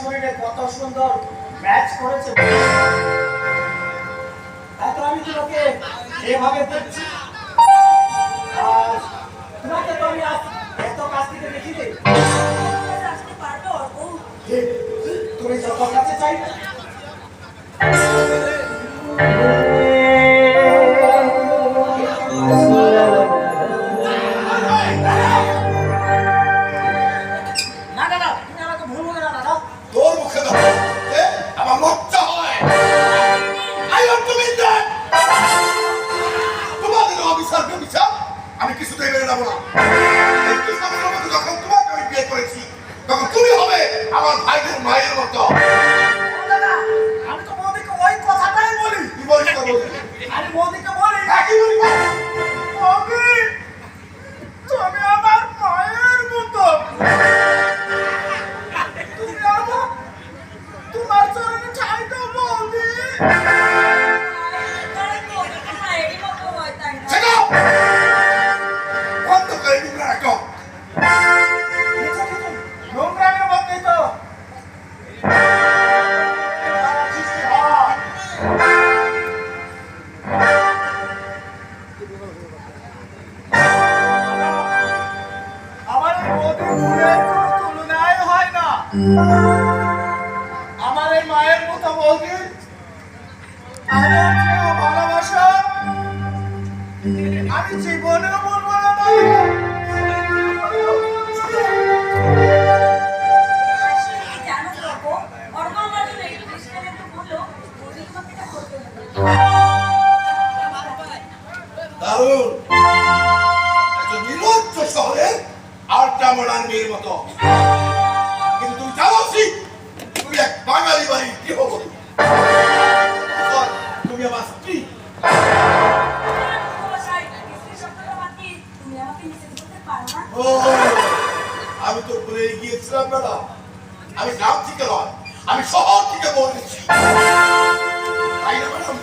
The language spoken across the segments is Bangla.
শরীরে কত সুন্দর ম্যাচ করেছে। এত তো আমি তোমাকে এভাবে দেখছি। আর তোমাকে তো আমি আজ এত কাছ থেকে দেখিনি তুমি যত কাছে চাই নেব না। একটু মধ্যে যখন তোমাকে আমি বিয়ে করেছি তখন তুমি হবে আমার ভাইদের মায়ের মতো। আমি তো মোদিকে ওই কথাটাই বলি। কি বলিস না বলছি আমি মোদিকে বলি একই বলি। মোদি তুমি আমার মায়ের মতো। তুমি আমার তোমার চরণে ঠাই দাও মোদি মধ্যেই আমার কোনো তুলনাই হয় না। আমার এই মায়ের মতো প্রিয় ভালোবাসা, আমি জীবনেও বলব দারুণ। একটা নির্লজ্জ শহরে আড্ডা মারান মেয়ের মতো। কিন্তু তুমি জানো তুমি এক বাঙালি বাড়ির গৃহবধূ। ও আমি তো ভুলে গিয়েছিলাম ম্যাডাম আমি গ্রাম থেকে নয় আমি শহর থেকে বলেছি। তাই না ম্যাডাম?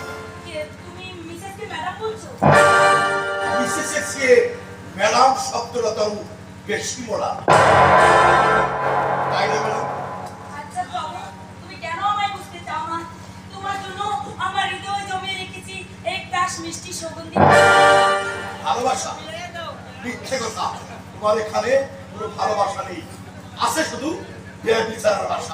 কে ম্যাডাম বলছো? মিসেসের চেয়ে ম্যাডাম শব্দটা তো বেশি মোড়া তাই না ম্যাডাম? আচ্ছা ভালোবাসা। মিথ্যে কথা। তোমার এখানে কোনো ভালোবাসা নেই। আছে শুধু বিচার ভাষা